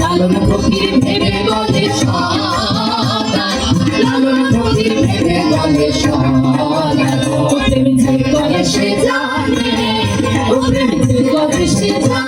লালন ফকির ভেবে বলে সদাই লালন ফকির ভেবে বলে সদাই ও প্রেম যে করে সে জানে ও প্রেম যে করে সে জানে